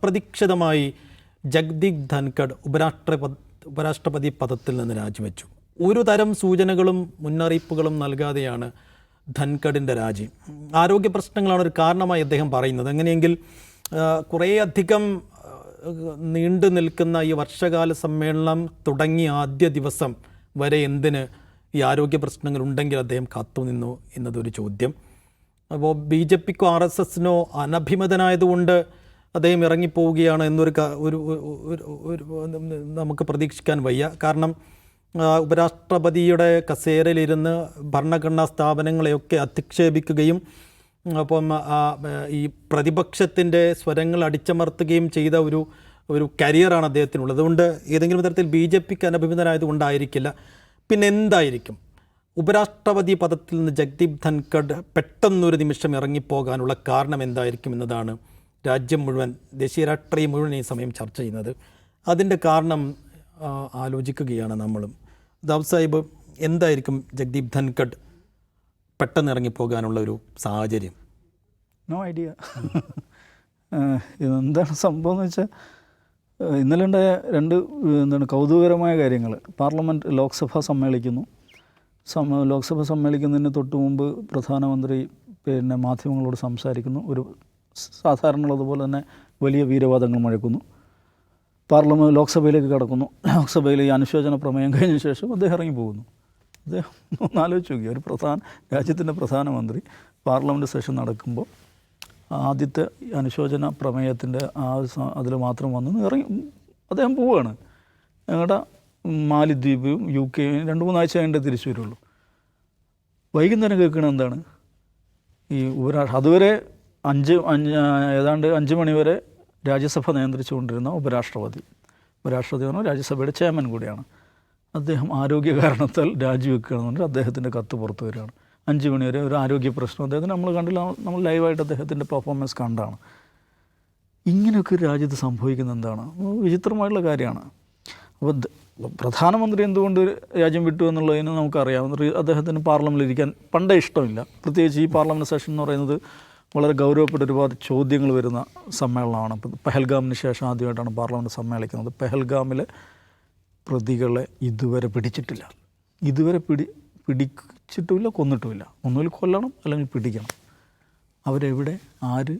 അപ്രതീക്ഷിതമായി ജഗ്ദീപ് ധൻഖഡ് ഉപരാഷ്ട്രപതി ഉപരാഷ്ട്രപതി പദത്തിൽ നിന്ന് രാജിവെച്ചു. ഒരു തരം സൂചനകളും മുന്നറിയിപ്പുകളും നൽകാതെയാണ് ധൻഖഡിന്റെ രാജി. ആരോഗ്യ പ്രശ്നങ്ങളാണ് ഒരു കാരണമായി അദ്ദേഹം പറയുന്നത്. എങ്ങനെയെങ്കിൽ കുറേ കുറേയധികം നീണ്ടു നിൽക്കുന്ന ഈ വർഷകാല സമ്മേളനം തുടങ്ങിയ ആദ്യ ദിവസം വരെ എന്തിന് ഈ ആരോഗ്യ പ്രശ്നങ്ങൾ ഉണ്ടെങ്കിൽ അദ്ദേഹം കാത്തുനിന്നു എന്നതൊരു ചോദ്യം. അപ്പോൾ ബി ജെ പിക്കോ ആർ എസ് എസിനോ അനഭിമതനായതുകൊണ്ട് അദ്ദേഹം ഇറങ്ങിപ്പോവുകയാണ് എന്നൊരു ഒരു ഒരു- നമുക്ക് പ്രതീക്ഷിക്കാൻ വയ്യ. കാരണം ഉപരാഷ്ട്രപതിയുടെ കസേരയിലിരുന്ന് ഭരണഘടനാ സ്ഥാപനങ്ങളെയൊക്കെ അധിക്ഷേപിക്കുകയും അപ്പം ഈ പ്രതിപക്ഷത്തിന്റെ സ്വരങ്ങൾ അടിച്ചമർത്തുകയും ചെയ്ത ഒരു ഒരു കരിയറാണ് അദ്ദേഹത്തിനുള്ളത്. അതുകൊണ്ട് ഏതെങ്കിലും തരത്തിൽ ബി ജെ പിക്ക് അനഭിമതനായതുകൊണ്ടായിരിക്കില്ല പിന്നെ എന്തായിരിക്കും? ഉപരാഷ്ട്രപതി പദത്തിൽ നിന്ന് ജഗ്ദീപ് ധൻഖഡ് പെട്ടെന്നൊരു നിമിഷം ഇറങ്ങിപ്പോകാനുള്ള കാരണം എന്തായിരിക്കും എന്നതാണ് രാജ്യം മുഴുവൻ ദേശീയ രാഷ്ട്രീയം മുഴുവൻ ഈ സമയം ചർച്ച ചെയ്യുന്നത്. അതിന്റെ കാരണം ആലോചിക്കുകയാണ് നമ്മളും. ദാവ് സാഹിബ് എന്തായിരിക്കും ജഗ്ദീപ് ധൻഖഡ് പെട്ടെന്ന് ഇറങ്ങിപ്പോകാനുള്ള ഒരു സാഹചര്യം? നോ ഐഡിയ ഇതെന്താണ് സംഭവം എന്ന് വെച്ചാൽ ഇന്നലെ ഉണ്ടായ രണ്ട് എന്താണ് കൗതുകകരമായ കാര്യങ്ങൾ പാർലമെന്റ് ലോക്സഭ സമ്മേളിക്കുന്നു. സമ ലോക്സഭ സമ്മേളിക്കുന്നതിന് തൊട്ട് മുമ്പ് പ്രധാനമന്ത്രി പിന്നെ മാധ്യമങ്ങളോട് സംസാരിക്കുന്നു. ഒരു സാധാരണയുള്ളതുപോലെ തന്നെ വലിയ വീരവാദങ്ങൾ മുഴക്കുന്നു. പാർലമെന്റ് ലോക്സഭയിലേക്ക് കടക്കുന്നു. ലോക്സഭയിൽ ഈ അനുശോചന പ്രമേയം കഴിഞ്ഞ ശേഷം അദ്ദേഹം ഇറങ്ങി പോകുന്നു. അദ്ദേഹം ഒന്ന് ആലോചിച്ച് നോക്കി ഒരു പ്രധാന രാജ്യത്തിന്റെ പ്രധാനമന്ത്രി പാർലമെന്റ് സെഷൻ നടക്കുമ്പോൾ ആദ്യത്തെ അനുശോചന പ്രമേയത്തിന്റെ ആ അതിൽ മാത്രം വന്ന് ഇറങ്ങി അദ്ദേഹം പോവുകയാണ്. ഞങ്ങളുടെ മാലിദ്വീപ് യു കെയും രണ്ട് മൂന്നാഴ്ച കഴിഞ്ഞിട്ട് തിരിച്ചു വരുള്ളൂ. വൈകുന്നേരം കേൾക്കുന്നത് എന്താണ്? ഈ ഉപരാഷ്ട്ര അതുവരെ അഞ്ച് ഏതാണ്ട് അഞ്ച് മണിവരെ രാജ്യസഭ നിയന്ത്രിച്ചുകൊണ്ടിരുന്ന ഉപരാഷ്ട്രപതി. ഉപരാഷ്ട്രപതി പറഞ്ഞാൽ രാജ്യസഭയുടെ ചെയർമാൻ കൂടിയാണ്. അദ്ദേഹം ആരോഗ്യ കാരണത്താൽ രാജിവെക്കുകയാണെന്നുണ്ടെങ്കിൽ അദ്ദേഹത്തിന്റെ കത്ത് പുറത്തു വരികയാണ്. അഞ്ച് മണിവരെ ഒരു ആരോഗ്യ പ്രശ്നം. അദ്ദേഹത്തിന് നമ്മൾ കണ്ടില്ല നമ്മൾ ലൈവായിട്ട് അദ്ദേഹത്തിന്റെ പെർഫോമൻസ് കണ്ടാണ്. ഇങ്ങനെയൊക്കെ ഒരു രാജ്യത്ത് സംഭവിക്കുന്നത് എന്താണ്? വിചിത്രമായിട്ടുള്ള കാര്യമാണ്. അപ്പോൾ പ്രധാനമന്ത്രി എന്തുകൊണ്ട് രാജ്യം വിട്ടു എന്നുള്ളതിന് നമുക്കറിയാം. അദ്ദേഹത്തിന് പാർലമെന്റിൽ ഇരിക്കാൻ പണ്ടേ ഇഷ്ടമില്ല. പ്രത്യേകിച്ച് ഈ പാർലമെന്റ് സെഷൻ എന്ന് പറയുന്നത് വളരെ ഗൗരവപ്പെട്ട ഒരുപാട് ചോദ്യങ്ങൾ വരുന്ന സമ്മേളനമാണ്. പെഹൽഗാമിന് ശേഷം ആദ്യമായിട്ടാണ് പാർലമെന്റ് സമ്മേളിക്കുന്നത്. പെഹൽഗാമിലെ പ്രതികളെ ഇതുവരെ പിടിച്ചിട്ടില്ല. ഇതുവരെ പിടി പിടിച്ചിട്ടുമില്ല കൊന്നിട്ടുമില്ല. ഒന്നുകിൽ കൊല്ലണം അല്ലെങ്കിൽ പിടിക്കണം. അവരെവിടെ ആര്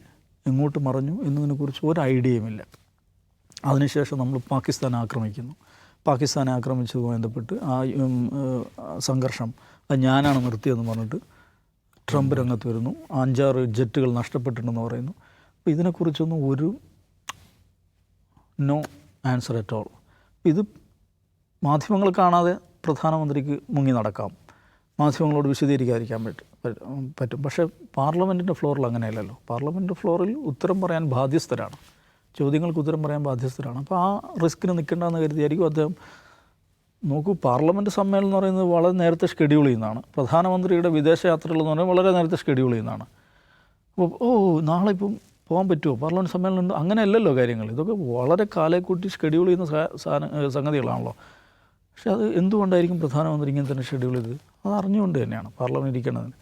എങ്ങോട്ട് മറഞ്ഞു എന്നതിനെക്കുറിച്ച് ഒരു ഐഡിയയുമില്ല. അതിനുശേഷം നമ്മൾ പാകിസ്ഥാൻ ആക്രമിക്കുന്നു. പാകിസ്ഥാനെ ആക്രമിച്ചതുമായി ബന്ധപ്പെട്ട് ആ സംഘർഷം അത് ഞാനാണ് നിർത്തിയതെന്ന് പറഞ്ഞിട്ട് ട്രംപ് രംഗത്ത് വരുന്നു. അഞ്ചാറ് ജെറ്റുകൾ നഷ്ടപ്പെട്ടിട്ടുണ്ടെന്ന് പറയുന്നു. അപ്പോൾ ഇതിനെക്കുറിച്ചൊന്നും ഒരു നോ ആൻസർ അറ്റ് ഓൾ. ഇത് മാധ്യമങ്ങൾ കാണാതെ പ്രധാനമന്ത്രിക്ക് മുങ്ങി നടക്കാം. മാധ്യമങ്ങളോട് വിശദീകരിക്കാതിരിക്കാൻ പറ്റും പറ്റും- പക്ഷേ പാർലമെന്റിന്റെ ഫ്ലോറിൽ അങ്ങനെയല്ലല്ലോ. പാർലമെന്റ് ഫ്ലോറിൽ ഉത്തരം പറയാൻ ബാധ്യസ്ഥരാണ്. ചോദ്യങ്ങൾക്ക് ഉത്തരം പറയാൻ ബാധ്യസ്ഥരാണ്. അപ്പോൾ ആ റിസ്കിന് നിൽക്കേണ്ടെന്ന് കരുതിയായിരിക്കും അദ്ദേഹം നോക്കൂ പാർലമെന്റ് സമ്മേളനം എന്ന് പറയുന്നത് വളരെ നേരത്തെ ഷെഡ്യൂൾ ചെയ്യുന്നതാണ്. പ്രധാനമന്ത്രിയുടെ വിദേശയാത്രകൾ എന്ന് പറയുന്നത് വളരെ നേരത്തെ ഷെഡ്യൂൾ ചെയ്യുന്നതാണ്. അപ്പോൾ ഓ നാളെ ഇപ്പം പോകാൻ പറ്റുമോ? പാർലമെന്റ് സമ്മേളനം ഉണ്ട് അങ്ങനെയല്ലല്ലോ കാര്യങ്ങൾ. ഇതൊക്കെ വളരെ കാലേക്കൂട്ടി ഷെഡ്യൂൾ ചെയ്യുന്ന സംഗതികളാണല്ലോ. പക്ഷേ അത് എന്തുകൊണ്ടായിരിക്കും പ്രധാനമന്ത്രി ഇങ്ങനെ തന്നെ ഷെഡ്യൂൾ ചെയ്തത്? അത് അറിഞ്ഞുകൊണ്ട് തന്നെയാണ് പാർലമെന്റ് ഇരിക്കേണ്ടതിന്.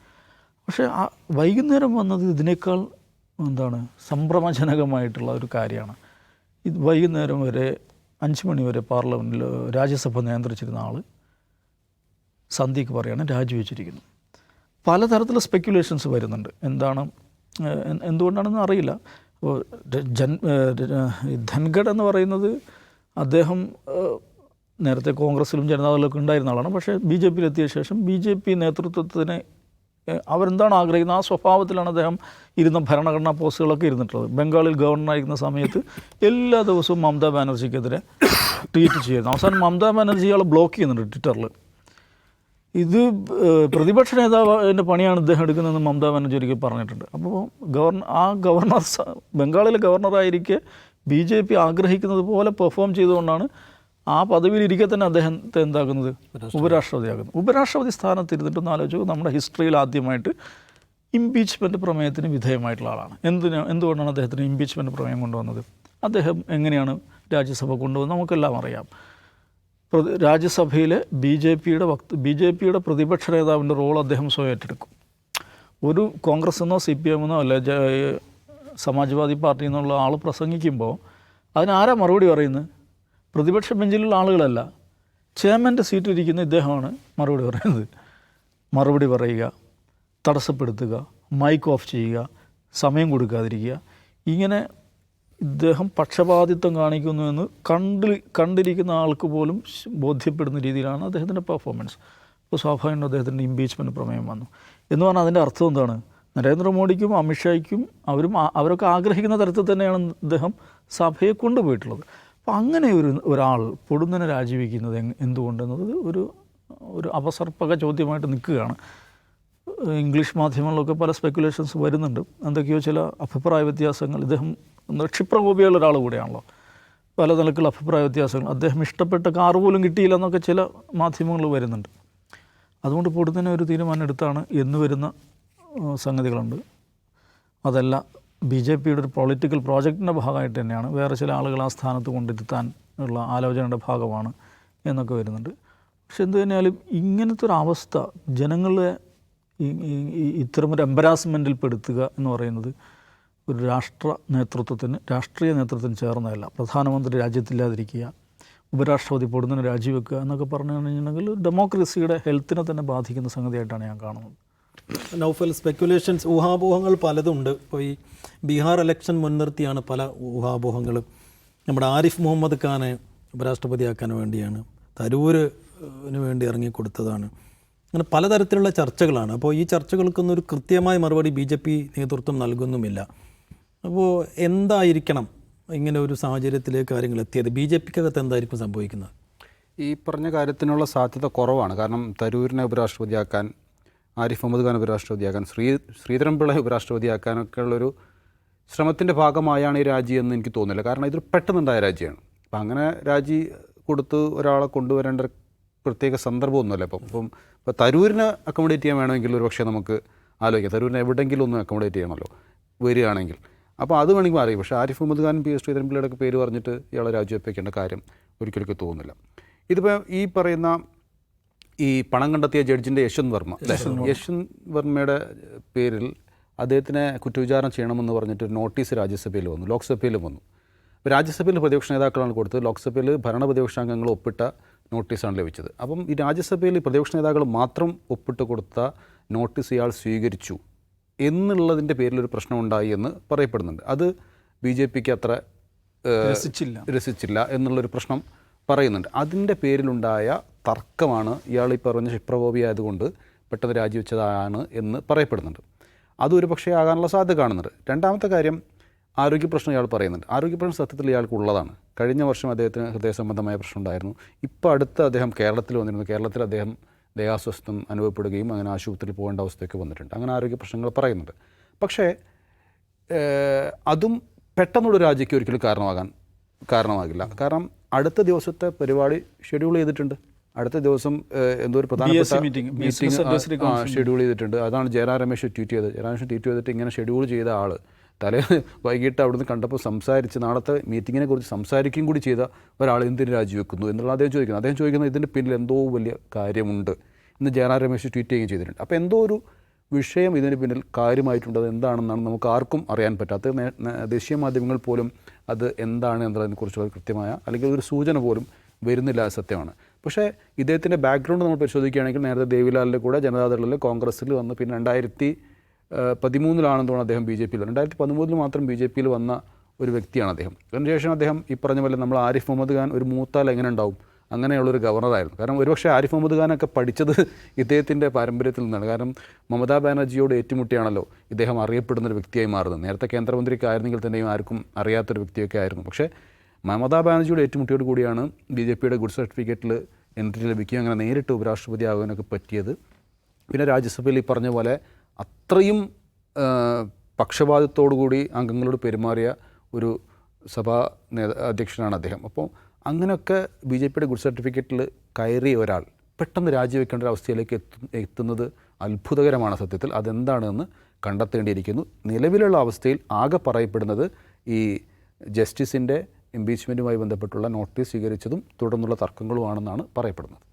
പക്ഷേ ആ വൈകുന്നേരം വന്നത് ഇതിനേക്കാൾ എന്താണ് സംഭ്രമജനകമായിട്ടുള്ള ഒരു കാര്യമാണ്. ഇത് വൈകുന്നേരം വരെ അഞ്ച് മണിവരെ പാർലമെന്റിൽ രാജ്യസഭ നിയന്ത്രിച്ചിരുന്ന ആൾ സന്ധ്യക്ക് പറയാണ് രാജിവെച്ചിരിക്കുന്നു പലതരത്തിലുള്ള സ്പെക്യുലേഷൻസ് വരുന്നുണ്ട്. എന്താണ് എന്തുകൊണ്ടാണെന്ന് അറിയില്ല. അപ്പോൾ ജൻ ധൻഖഡ് എന്ന് പറയുന്നത് അദ്ദേഹം നേരത്തെ കോൺഗ്രസ്സിലും ജനതാദളിലൊക്കെ ഉണ്ടായിരുന്ന ആളാണ്. പക്ഷേ ബി ജെ പിയിലെത്തിയ ശേഷം ബി ജെ പി നേതൃത്വത്തിന് അവരെന്താണ് ആഗ്രഹിക്കുന്നത്? ആ സ്വഭാവത്തിലാണ് അദ്ദേഹം ഇരുന്ന ഭരണഘടനാ പോസ്റ്റുകളൊക്കെ ഇരുന്നിട്ടുള്ളത്. ബംഗാളിൽ ഗവർണറായിരിക്കുന്ന സമയത്ത് എല്ലാ ദിവസവും മമതാ ബാനർജിക്കെതിരെ ട്വീറ്റ് ചെയ്യുന്നു. അവസാനം മമതാ ബാനർജി ബ്ലോക്ക് ചെയ്യുന്നുണ്ട് ട്വിറ്ററിൽ ഇത് പ്രതിപക്ഷ നേതാവിന്റെ പണിയാണ് ഇദ്ദേഹം എടുക്കുന്നതെന്ന് മമതാ ബാനർജി ഒരിക്കൽ പറഞ്ഞിട്ടുണ്ട്. അപ്പോൾ ഗവർണർ ആ ഗവർണർ ബംഗാളിലെ ഗവർണറായിരിക്കെ ബി ജെ പി ആഗ്രഹിക്കുന്നത് പോലെ പെർഫോം ചെയ്തുകൊണ്ടാണ് ആ പദവിയിൽ ഇരിക്കെ തന്നെ അദ്ദേഹത്തെ എന്താക്കുന്നത്? ഉപരാഷ്ട്രപതിയാകുന്നത് ഉപരാഷ്ട്രപതി സ്ഥാനത്ത് ഇരുന്നിട്ടൊന്ന് ആലോചിച്ചു നമ്മുടെ ഹിസ്റ്ററിയിൽ ആദ്യമായിട്ട് ഇംപീച്ച്മെന്റ് പ്രമേയത്തിന് വിധേയമായിട്ടുള്ള ആളാണ്. എന്തിന് എന്തുകൊണ്ടാണ് അദ്ദേഹത്തിന് ഇംപീച്ച്മെന്റ് പ്രമേയം കൊണ്ടുവന്നത്? അദ്ദേഹം എങ്ങനെയാണ് രാജ്യസഭ കൊണ്ടുവന്നത്? നമുക്കെല്ലാം അറിയാം. രാജ്യസഭയിലെ ബി ജെ പിയുടെ വക്ത ബി ജെ പിയുടെ പ്രതിപക്ഷ നേതാവിന്റെ റോൾ അദ്ദേഹം സ്വയം ഏറ്റെടുക്കും. ഒരു കോൺഗ്രസ് എന്നോ സി പി എമ്മെന്നോ അല്ലെ സമാജ്വാദി പാർട്ടി എന്നുള്ള ആൾ പ്രസംഗിക്കുമ്പോൾ അതിനാരാ മറുപടി പറയുന്നത്? പ്രതിപക്ഷ ബെഞ്ചിലുള്ള ആളുകളല്ല. ചെയർമാന്റെ സീറ്റ് ഇരിക്കുന്ന ഇദ്ദേഹമാണ് മറുപടി പറയുന്നത്. മറുപടി പറയുക തടസ്സപ്പെടുത്തുക മൈക്ക് ഓഫ് ചെയ്യുക സമയം കൊടുക്കാതിരിക്കുക. ഇങ്ങനെ ഇദ്ദേഹം പക്ഷപാതിത്വം കാണിക്കുന്നു എന്ന് കണ്ടിരിക്കുന്ന ആൾക്ക് പോലും ബോധ്യപ്പെടുന്ന രീതിയിലാണ് അദ്ദേഹത്തിന്റെ പെർഫോമൻസ് അപ്പോൾ സ്വാഭാവികമായിട്ടും അദ്ദേഹത്തിന്റെ ഇമ്പീച്ച്മെന്റ് പ്രമേയം വന്നു. എന്ന് പറഞ്ഞാൽ അതിന്റെ അർത്ഥം എന്താണ്? നരേന്ദ്രമോദിക്കും അമിത്ഷായ്ക്കും അവരും അവരൊക്കെ ആഗ്രഹിക്കുന്ന തരത്തിൽ തന്നെയാണ് അദ്ദേഹം സഭയെ കൊണ്ടുപോയിട്ടുള്ളത്. അപ്പോൾ അങ്ങനെ ഒരു ഒരാൾ പൊടുന്നനെ രാജിവെക്കുന്നത് എന്തുകൊണ്ടെന്നത് ഒരു ഒരു അവസർപ്പക ചോദ്യമായിട്ട് നിൽക്കുകയാണ്. ഇംഗ്ലീഷ് മാധ്യമങ്ങളിലൊക്കെ പല സ്പെക്കുലേഷൻസ് വരുന്നുണ്ട്. എന്തൊക്കെയോ ചില അഭിപ്രായ വ്യത്യാസങ്ങൾ. ഇദ്ദേഹം ക്ഷിപ്രകോപിയുള്ള ഒരാൾ കൂടെയാണല്ലോ. പല നിലക്കുള്ള അഭിപ്രായ വ്യത്യാസങ്ങൾ. അദ്ദേഹം ഇഷ്ടപ്പെട്ട കാർ പോലും കിട്ടിയില്ല എന്നൊക്കെ ചില മാധ്യമങ്ങൾ വരുന്നുണ്ട്. അതുകൊണ്ട് പൊടുന്നനെ ഒരു തീരുമാനം എടുത്താണ് എന്ന് വരുന്ന സംഗതികളുണ്ട്. അതല്ല ബി ജെ പിയുടെ ഒരു പൊളിറ്റിക്കൽ പ്രോജക്റ്റിന്റെ ഭാഗമായിട്ട് തന്നെയാണ് വേറെ ചില ആളുകൾ ആ സ്ഥാനത്ത് കൊണ്ടിരുത്താൻ ഉള്ള ആലോചനയുടെ ഭാഗമാണ് എന്നൊക്കെ വരുന്നുണ്ട്. പക്ഷെ എന്തു തന്നെയാലും ഇങ്ങനത്തെ ഒരു അവസ്ഥ ജനങ്ങളെ ഇത്തരമൊരു എംബരാസ്മെന്റിൽ പെടുത്തുക എന്ന് പറയുന്നത് ഒരു രാഷ്ട്ര നേതൃത്വത്തിന് രാഷ്ട്രീയ നേതൃത്വത്തിന് ചേർന്നതല്ല. പ്രധാനമന്ത്രി രാജ്യത്തില്ലാതിരിക്കുക ഉപരാഷ്ട്രപതി പൊടുന്നതിന് രാജിവെക്കുക എന്നൊക്കെ പറഞ്ഞു കഴിഞ്ഞിട്ടുണ്ടെങ്കിൽ ഡെമോക്രസിയുടെ ഹെൽത്തിനെ തന്നെ ബാധിക്കുന്ന സംഗതിയായിട്ടാണ് ഞാൻ കാണുന്നത്. നൗഫൽ സ്പെക്കുലേഷൻസ് ഊഹാപോഹങ്ങൾ പലതുണ്ട്. ഇപ്പോൾ ഈ ബീഹാർ ഇലക്ഷൻ മുൻനിർത്തിയാണ് പല ഊഹാപോഹങ്ങളും. നമ്മുടെ ആരിഫ് മുഹമ്മദ് ഖാനെ ഉപരാഷ്ട്രപതിയാക്കാൻ വേണ്ടിയാണ് തരൂരിന് വേണ്ടി ഇറങ്ങിക്കൊടുത്തതാണ്. അങ്ങനെ പലതരത്തിലുള്ള ചർച്ചകളാണ്. അപ്പോൾ ഈ ചർച്ചകൾക്കൊന്നും ഒരു കൃത്യമായ മറുപടി ബി ജെ പി നേതൃത്വം നൽകുന്നുമില്ല. അപ്പോൾ എന്തായിരിക്കണം ഇങ്ങനെ ഒരു സാഹചര്യത്തിലേക്ക് കാര്യങ്ങൾ എത്തിയത്? ബി ജെ പിക്കകത്ത് എന്തായിരിക്കും സംഭവിക്കുന്നത്? ഈ പറഞ്ഞ കാര്യത്തിനുള്ള സാധ്യത കുറവാണ്. കാരണം തരൂരിനെ ഉപരാഷ്ട്രപതിയാക്കാൻ ആരിഫ് മുഹമ്മദ് ഖാൻ ഉപരാഷ്ട്രപതിയാക്കാൻ ശ്രീ ശ്രീധരൻപിള്ള ഉപരാഷ്ട്രപതിയാക്കാനൊക്കെ ഉള്ളൊരു ശ്രമത്തിന്റെ ഭാഗമായാണ് ഈ രാജി എന്ന് എനിക്ക് തോന്നുന്നില്ല. കാരണം ഇതൊരു പെട്ടെന്നുണ്ടായ രാജിയാണ്. അപ്പം അങ്ങനെ രാജി കൊടുത്ത് ഒരാളെ കൊണ്ടുവരേണ്ട പ്രത്യേക സന്ദർഭമൊന്നുമല്ല. ഇപ്പം ഇപ്പം ഇപ്പോൾ തരൂരിനെ അക്കോമഡേറ്റ് ചെയ്യാൻ വേണമെങ്കിൽ ഒരു പക്ഷേ നമുക്ക് ആലോചിക്കാം. തരൂരിനെ എവിടെയെങ്കിലും ഒന്ന് അക്കോമഡേറ്റ് ചെയ്യണമല്ലോ വരികയാണെങ്കിൽ. അപ്പോൾ അത് വേണമെങ്കിൽ അറിയും പക്ഷേ ആരിഫ് മുഹമ്മദ് ഖാൻ പി എസ് ശ്രീധരൻപിള്ളയുടെ പേര് പറഞ്ഞിട്ട് ഇയാളെ രാജിവെപ്പിക്കേണ്ട കാര്യം ഒരിക്കലും തോന്നുന്നില്ല. ഇതിപ്പോൾ ഈ പറയുന്ന ഈ പണം കണ്ടെത്തിയ ജഡ്ജിന്റെ യശ്വന്ത് വർമ്മ? യശ്വന്ത് വർമ്മയുടെ പേരിൽ അദ്ദേഹത്തിനെ കുറ്റവിചാരണ ചെയ്യണമെന്ന് പറഞ്ഞിട്ട് ഒരു നോട്ടീസ് രാജ്യസഭയിൽ വന്നു ലോക്സഭയിലും വന്നു. അപ്പോൾ രാജ്യസഭയിൽ പ്രതിപക്ഷ നേതാക്കളാണ് കൊടുത്തത്. ലോക്സഭയിൽ ഭരണ പ്രതിപക്ഷാംഗങ്ങൾ ഒപ്പിട്ട നോട്ടീസാണ് ലഭിച്ചത്. അപ്പം ഈ രാജ്യസഭയിൽ ഈ പ്രതിപക്ഷ നേതാക്കൾ മാത്രം ഒപ്പിട്ട് കൊടുത്ത നോട്ടീസ് ഇയാൾ സ്വീകരിച്ചു എന്നുള്ളതിന്റെ പേരിലൊരു പ്രശ്നമുണ്ടായി എന്ന് പറയപ്പെടുന്നുണ്ട്. അത് ബി ജെ പിക്ക് അത്ര രസിച്ചില്ല. രസിച്ചില്ല എന്നുള്ളൊരു പ്രശ്നം പറയുന്നുണ്ട്. അതിന്റെ പേരിലുണ്ടായ തർക്കമാണ്. ഇയാൾ ഈ പറഞ്ഞ ക്ഷിപ്രകോപി ആയതുകൊണ്ട് പെട്ടെന്ന് രാജിവെച്ചതാണ് എന്ന് പറയപ്പെടുന്നുണ്ട്. അതൊരു പക്ഷേ ആകാനുള്ള സാധ്യത കാണുന്നുണ്ട്. രണ്ടാമത്തെ കാര്യം ആരോഗ്യ പ്രശ്നം ഇയാൾ പറയുന്നുണ്ട്. ആരോഗ്യ പ്രശ്നം സത്യത്തിൽ ഇയാൾക്ക് ഉള്ളതാണ്. കഴിഞ്ഞ വർഷം അദ്ദേഹത്തിന് ഹൃദയ സംബന്ധമായ പ്രശ്നം ഉണ്ടായിരുന്നു. ഇപ്പോൾ അടുത്ത് അദ്ദേഹം കേരളത്തിൽ വന്നിരുന്നു. കേരളത്തിൽ അദ്ദേഹം ദേഹാസ്വസ്ഥം അനുഭവപ്പെടുകയും അങ്ങനെ ആശുപത്രിയിൽ പോകേണ്ട അവസ്ഥയൊക്കെ വന്നിട്ടുണ്ട്. അങ്ങനെ ആരോഗ്യ പ്രശ്നങ്ങൾ പറയുന്നുണ്ട്. പക്ഷേ അതും പെട്ടെന്നുള്ള രാജിക്ക് ഒരിക്കലും കാരണമാകാൻ കാരണമാകില്ല. കാരണം അടുത്ത ദിവസത്തെ പരിപാടി ഷെഡ്യൂൾ ചെയ്തിട്ടുണ്ട്. അടുത്ത ദിവസം എന്തോ ഒരു പ്രധാനപ്പെട്ട മീറ്റിംഗ് ഷെഡ്യൂൾ ചെയ്തിട്ടുണ്ട്. അതാണ് ജയറാം രമേശ് ട്വീറ്റ് ചെയ്തത്. ജയറാം രമേശ് ട്വീറ്റ് ചെയ്തിട്ട് ഇങ്ങനെ ഷെഡ്യൂൾ ചെയ്ത ആൾ തലേ വൈകിട്ട് അവിടുന്ന് കണ്ടപ്പോൾ സംസാരിച്ച് നാളത്തെ മീറ്റിങ്ങിനെ കുറിച്ച് സംസാരിക്കുകയും കൂടി ചെയ്ത ഒരാൾ എന്തിന് രാജിവെക്കുന്നു എന്നുള്ള അദ്ദേഹം ചോദിക്കുന്നത് അദ്ദേഹം ചോദിക്കുന്നത് ഇതിന്റെ പിന്നിൽ എന്തോ വലിയ കാര്യമുണ്ട് ഇന്ന് ജയറാം രമേശ് ട്വീറ്റ് ചെയ്യുകയും ചെയ്തിട്ടുണ്ട്. അപ്പോൾ എന്തോ ഒരു വിഷയം ഇതിന് പിന്നിൽ കാര്യമായിട്ടുണ്ട്. അത് എന്താണെന്നാണ് നമുക്ക് ആർക്കും അറിയാൻ നേ- ദേശീയ മാധ്യമങ്ങൾ പോലും അത് എന്താണ് എന്നതിനെക്കുറിച്ചുള്ള കൃത്യമായ അല്ലെങ്കിൽ ഒരു സൂചന പോലും വരുന്നില്ല സത്യമാണ്. പക്ഷേ ഇദ്ദേഹത്തിന്റെ ബാക്ക്ഗ്രൗണ്ട് നമ്മൾ പരിശോധിക്കുകയാണെങ്കിൽ നേരത്തെ ദേവിലാലിന്റെ കൂടെ ജനതാദളിൽ കോൺഗ്രസ്സിൽ വന്ന് പിന്നെ രണ്ടായിരത്തി പതിമൂന്നിലാണെന്ന് തോന്നുന്നു അദ്ദേഹം ബി ജെ പിയിൽ രണ്ടായിരത്തി പതിമൂന്നിൽ മാത്രം ബി ജെ പിയിൽ വന്ന ഒരു വ്യക്തിയാണ് അദ്ദേഹം. അതിനുശേഷം അദ്ദേഹം ഈ പറഞ്ഞ പോലെ നമ്മൾ ആരിഫ് മുഹമ്മദ് ഖാൻ ഒരു മൂത്താൽ എങ്ങനെ ഉണ്ടാവും? അങ്ങനെയുള്ളൊരു ഗവർണറായിരുന്നു കാരണം ഒരുപക്ഷെ ആരിഫ് മുഹമ്മദ് ഖാനൊക്കെ പഠിച്ചത് ഇദ്ദേഹത്തിന്റെ പാരമ്പര്യത്തിൽ നിന്നാണ്. കാരണം മമതാ ബാനർജിയോട് ഏറ്റുമുട്ടിയാണല്ലോ ഇദ്ദേഹം അറിയപ്പെടുന്ന ഒരു വ്യക്തിയായി മാറുന്നത്. നേരത്തെ കേന്ദ്രമന്ത്രിയൊക്കെ ആയിരുന്നെങ്കിൽ തന്നെയും ആർക്കും അറിയാത്തൊരു വ്യക്തിയൊക്കെ ആയിരുന്നു. പക്ഷേ മമതാ ബാനർജിയുടെ ഏറ്റുമുട്ടിയോട് കൂടിയാണ് ബി ജെ പിയുടെ ഗുഡ് സർട്ടിഫിക്കറ്റിൽ എൻട്രി ലഭിക്കുകയും അങ്ങനെ നേരിട്ട് ഉപരാഷ്ട്രപതി ആകാനൊക്കെ പറ്റിയത്. പിന്നെ രാജ്യസഭയിൽ ഈ പറഞ്ഞ പോലെ അത്രയും കൂടി അംഗങ്ങളോട് പെരുമാറിയ ഒരു സഭാ നേത അധ്യക്ഷനാണ് അദ്ദേഹം. അപ്പോൾ അങ്ങനെയൊക്കെ ബി ജെ പിയുടെ ഗുഡ് സർട്ടിഫിക്കറ്റിൽ കയറിയ ഒരാൾ പെട്ടെന്ന് രാജിവെക്കേണ്ട ഒരു അവസ്ഥയിലേക്ക് എത്തു എത്തുന്നത് അത്ഭുതകരമാണ് സത്യത്തിൽ. അതെന്താണെന്ന് കണ്ടെത്തേണ്ടിയിരിക്കുന്നു. നിലവിലുള്ള അവസ്ഥയിൽ ആകെ പറയപ്പെടുന്നത് ഈ ജസ്റ്റിസിന്റെ ഇംപീച്ച്മെന്റുമായി ബന്ധപ്പെട്ടുള്ള നോട്ടീസ് സ്വീകരിച്ചതും തുടർന്നുള്ള തർക്കങ്ങളുമാണെന്നാണ് പറയപ്പെടുന്നത്.